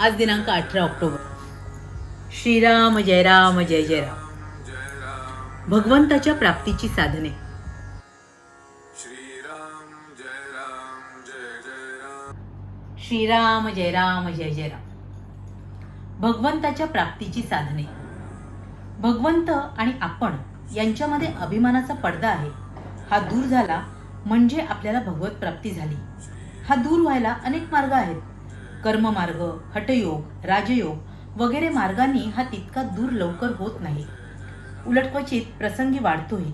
आज दिनांक अठरा ऑक्टोबर. श्रीराम जय राम जय जय राम. भगवंताच्या प्राप्तीची साधने. श्रीराम जय राम जय जय राम. श्रीराम जय राम जय जय राम भगवंताच्या प्राप्तीची साधने. भगवंत आणि आपण यांच्यामध्ये अभिमानाचा पडदा आहे. हा दूर झाला म्हणजे आपल्याला भगवत प्राप्ती झाली. हा दूर व्हायला अनेक मार्ग आहेत. कर्ममार्ग हठयोग राजयोग वगैरे मार्गांनी हा तितका दूर लवकर होत नाही. उलट क्वचित प्रसंगी वाढतोही.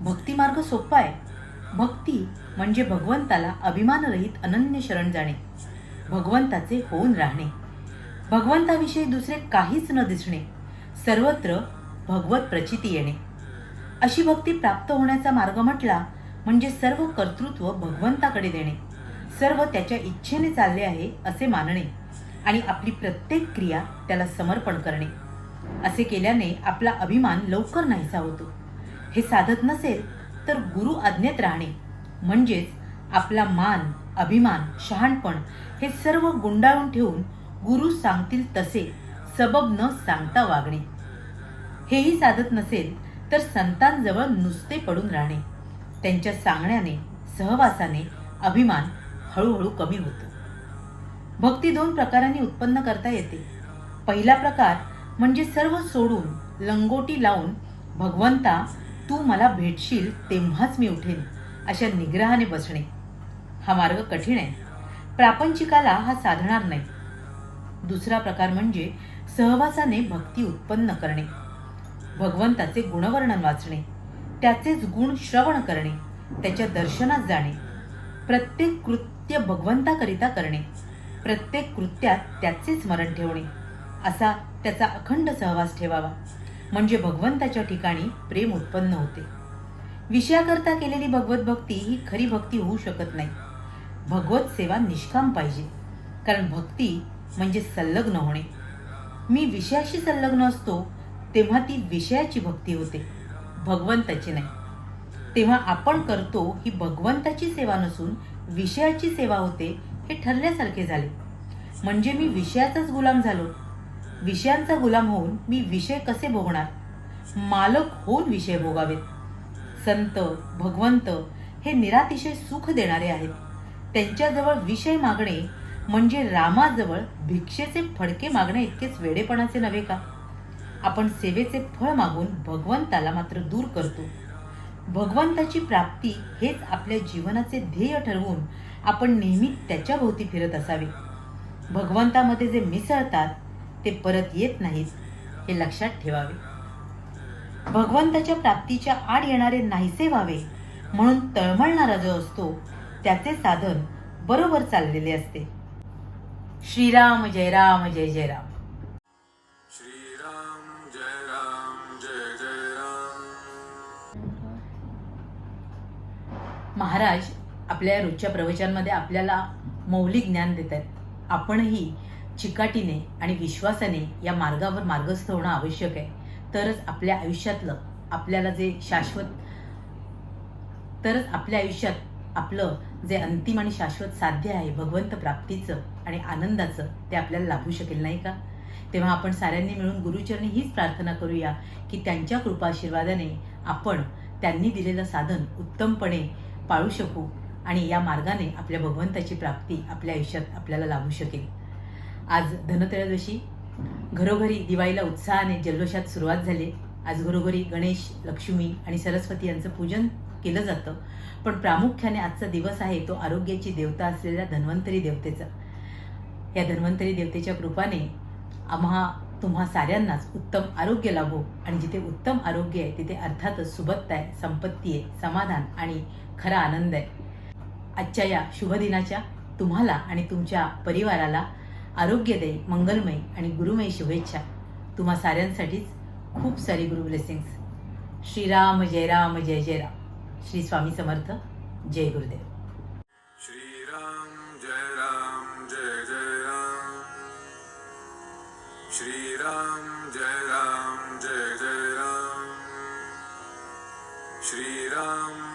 भक्तिमार्ग सोपा आहे. भक्ती म्हणजे भगवंताला अभिमानरहित अनन्य शरण जाणे. भगवंताचे होऊन राहणे. भगवंताविषयी दुसरे काहीच न दिसणे. सर्वत्र भगवत प्रचिती येणे. अशी भक्ती प्राप्त होण्याचा मार्ग म्हटला म्हणजे सर्व कर्तृत्व भगवंताकडे देणे. सर्व त्याच्या इच्छेने चालले आहे असे मानणे आणि आपली प्रत्येक क्रिया त्याला समर्पण करणे. असे केल्याने आपला अभिमान लवकर नाहीसा होतो. हे साधत नसेल तर गुरु आज्ञेत राहणे म्हणजेच आपला मान अभिमान शहाणपण हे सर्व गुंडाळून ठेवून गुरु सांगतील तसे सबब न सांगता वागणे. हेही साधत नसेल तर संतांजवळ नुसते पडून राहणे. त्यांच्या सांगण्याने सहवासाने अभिमान हळूहळू कमी होतो. भक्ती दोन प्रकारांनी उत्पन्न करता येते. पहिला प्रकार म्हणजे सर्व सोडून लंगोटी लावून भगवंता तू मला भेटशील तेव्हाच मी उठेन अशा निग्रहाने बसणे. हा मार्ग कठीण आहे. प्रापंचिकाला हा साधणार नाही. दुसरा प्रकार म्हणजे सहवासाने भक्ती उत्पन्न करणे. भगवंताचे गुणवर्णन वाचणे. त्याचेच गुण श्रवण करणे. त्याच्या दर्शनात जाणे. प्रत्येक कृत्य भगवंताकरिता करणे. प्रत्येक कृत्यात त्याचे स्मरण ठेवणे. असा त्याचा अखंड सहवास ठेवावा. म्हणजे भगवंताच्या ठिकाणी प्रेम उत्पन्न होते. विषयाकरता केलेली भगवत भक्ती ही खरी भक्ती होऊ शकत नाही. भगवत सेवा निष्काम पाहिजे. कारण भक्ती म्हणजे संलग्न होणे. मी विषयाशी संलग्न असतो तेव्हा ती विषयाची भक्ती होते. भगवंताची नाही. तेव्हा आपण करतो ही भगवंताची सेवा नसून विषयाची सेवा होते हे ठरल्यासारखे झाले. म्हणजे मी विषयाचाच गुलाम झालो. विषयांचा गुलाम होऊन मी विषय कसे भोगणार? मालक होऊन विषय भोगावेत. संत भगवंत हे निरातिशय सुख देणारे आहेत. त्यांच्याजवळ विषय मागणे म्हणजे रामाजवळ भिक्षेचे फडके मागणे इतकेच वेडेपणाचे नव्हे का? आपण सेवेचे फळ मागून भगवंताला मात्र दूर करतो. भगवंताची प्राप्ती हेच आपल्या जीवनाचे ध्येय ठरवून आपण नेहमी त्याच्याभोवती फिरत असावे. भगवंतामध्ये जे मिसळतात ते परत येत नाहीत हे लक्षात ठेवावे. भगवंताच्या प्राप्तीच्या आड येणारे नाहीसे व्हावे म्हणून तळमळणारा जो असतो त्याचे साधन बरोबर चाललेले असते. श्रीराम जय राम जय जय राम. महाराज आपल्या रोजच्या प्रवचनामध्ये आपल्याला मौलिक ज्ञान देत आहेत. आपणही चिकाटीने आणि विश्वासाने या मार्गावर मार्गस्थ होणं आवश्यक आहे. तरच आपल्या आयुष्यातलं आपल्याला जे शाश्वत तरच आपल्या आयुष्यात आपलं जे अंतिम आणि शाश्वत साध्य आहे भगवंत प्राप्तीचं आणि आनंदाचं ते आपल्याला लाभू शकेल नाही का? तेव्हा आपण साऱ्यांनी मिळून गुरुचरणी हीच प्रार्थना करूया की त्यांच्या कृपाशीर्वादाने आपण त्यांनी दिलेलं साधन उत्तमपणे पाळू शकू आणि या मार्गाने आपल्या भगवंताची प्राप्ती आपल्या आयुष्यात आपल्याला लाभू शकेल. आज धनत्रयोदशी घरोघरी दिवाळीला उत्साहाने जल्लोषात सुरुवात झाली. आज घरोघरी गणेश लक्ष्मी आणि सरस्वती यांचं पूजन केलं जातं. पण प्रामुख्याने आजचा दिवस आहे तो आरोग्याची देवता असलेल्या धन्वंतरी देवतेचा. या धन्वंतरी देवतेच्या कृपाने आम्हा तुम्हा साऱ्यांनाच उत्तम आरोग्य लाभो. आणि जिथे उत्तम आरोग्य आहे तिथे अर्थातच सुबत्ता आहे संपत्ती आहे समाधान आणि खरा आनंद आहे. आजच्या या शुभदिनाच्या तुम्हाला आणि तुमच्या परिवाराला आरोग्यदायी मंगलमय आणि गुरुमय शुभेच्छा. तुम्हा साऱ्यांसाठीच खूप सारी गुरु ब्लेसिंग्स श्रीराम जय राम जय जय राम. श्री स्वामी समर्थ जय गुरुदेव. श्रीराम जय राम जय जय राम. श्रीराम जय राम जय जय राम. श्रीराम